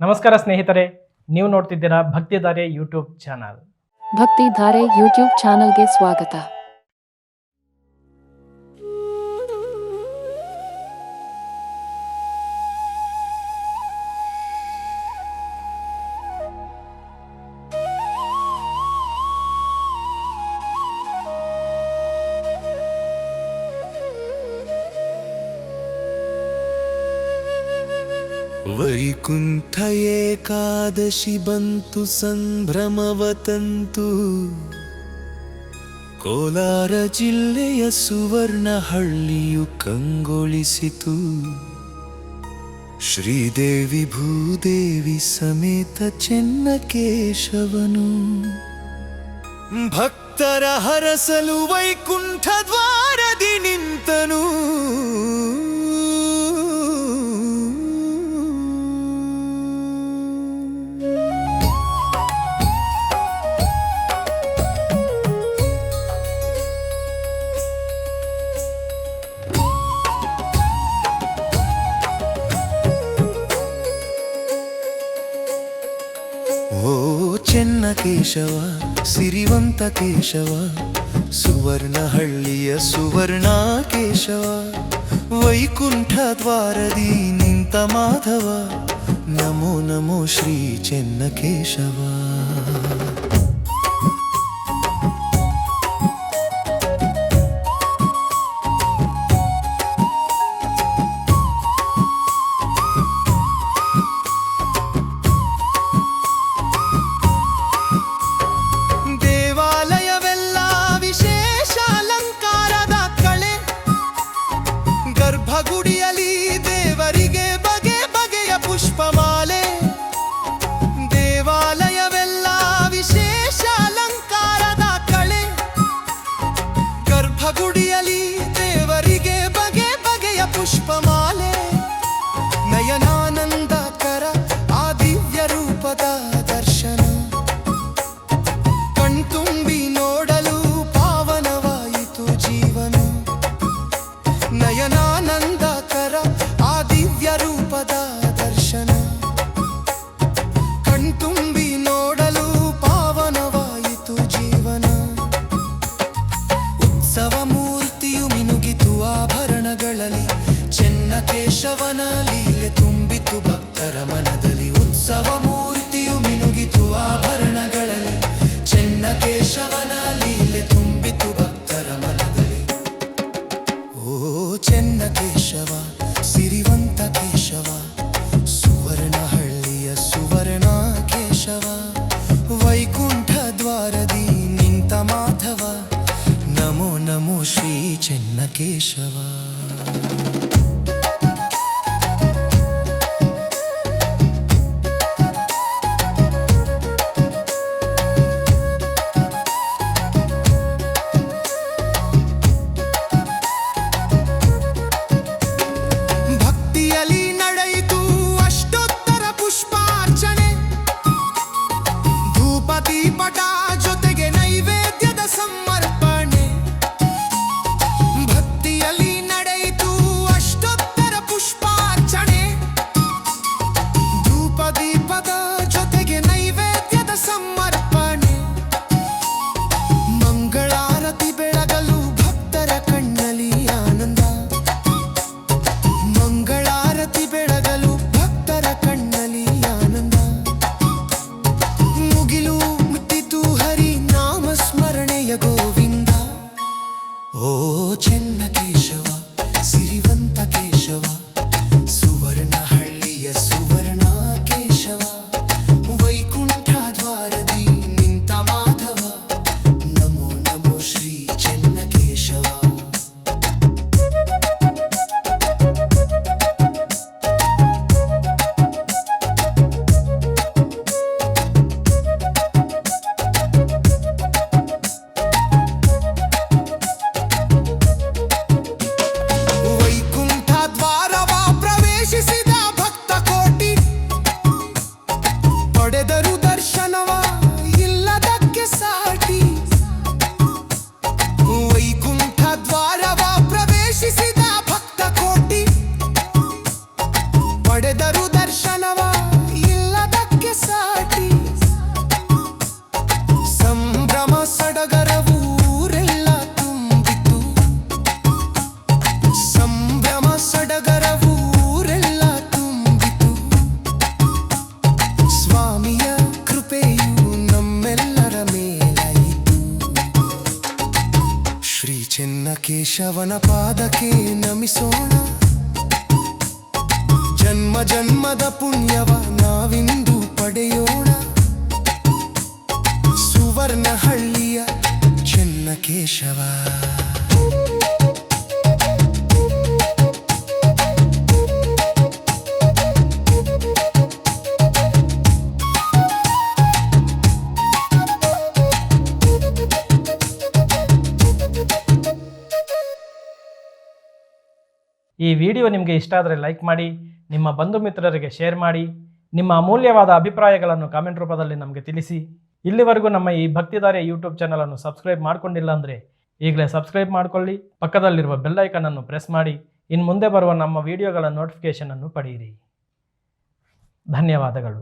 ನಮಸ್ಕಾರ ಸ್ನೇಹಿತರೆ ನೀವು ನೋಡ್ತಿದ್ದೀರಾ ಭಕ್ತಿಧಾರೆ ಯೂಟ್ಯೂಬ್ ಚಾನಲ್. ಭಕ್ತಿ ಧಾರೆ ಯೂಟ್ಯೂಬ್ ಚಾನಲ್ಗೆ ಸ್ವಾಗತ. ವೈಕುಂಠ ಏಕಾದಶಿ ಬಂತು ಸಂಭ್ರಮವತಂತು. ಕೋಲಾರ ಜಿಲ್ಲೆಯ ಸುವರ್ಣಹಳ್ಳಿಯು ಕಂಗೊಳಿಸಿತು. ಶ್ರೀದೇವಿ ಭೂದೇವಿ ಸಮೇತ ಚೆನ್ನಕೇಶವನು. ಭಕ್ತರ ಹರಸಲು ವೈಕುಂಠ ದ್ವಾರದಿ ನಿಂತನು. ಚೆನ್ನಕೇಶವ ಸಿರಿವಂತ ಕೇಶವ ಸುವರ್ಣಹಳ್ಳಿಯ ಸುವರ್ಣ ಕೇಶವ ವೈಕುಂಠ ದ್ವಾರದಿ ನಿಂತ ಮಾಧವ ನಮೋ ನಮೋ ಶ್ರೀ ಚೆನ್ನಕೇಶವ ದೇವಾಲಯವೆಲ್ಲ ಶ್ರೀ ಚೆನ್ನಕೇಶವ ಕೇಶವನ ಪಾದಕ್ಕೆ ನಮಿಸೋಣ ಜನ್ಮ ಜನ್ಮದ ಪುಣ್ಯವ ನಾವಿಂದು ಈ ವಿಡಿಯೋ ನಿಮಗೆ ಇಷ್ಟ ಆದರೆ ಲೈಕ್ ಮಾಡಿ, ನಿಮ್ಮ ಬಂಧು ಮಿತ್ರರಿಗೆ ಶೇರ್ ಮಾಡಿ, ನಿಮ್ಮ ಅಮೂಲ್ಯವಾದ ಅಭಿಪ್ರಾಯಗಳನ್ನು ಕಾಮೆಂಟ್ ರೂಪದಲ್ಲಿ ನಮಗೆ ತಿಳಿಸಿ. ಇಲ್ಲಿವರೆಗೂ ನಮ್ಮ ಈ ಭಕ್ತಿಧಾರೆ ಯೂಟ್ಯೂಬ್ ಚಾನಲನ್ನು ಸಬ್ಸ್ಕ್ರೈಬ್ ಮಾಡ್ಕೊಂಡಿಲ್ಲ ಅಂದರೆ ಈಗಲೇ ಸಬ್ಸ್ಕ್ರೈಬ್ ಮಾಡಿಕೊಳ್ಳಿ, ಪಕ್ಕದಲ್ಲಿರುವ ಬೆಲ್ ಅನ್ನು ಪ್ರೆಸ್ ಮಾಡಿ ಇನ್ನು ಮುಂದೆ ಬರುವ ನಮ್ಮ ವಿಡಿಯೋಗಳ ನೋಟಿಫಿಕೇಷನನ್ನು ಪಡೆಯಿರಿ. ಧನ್ಯವಾದಗಳು.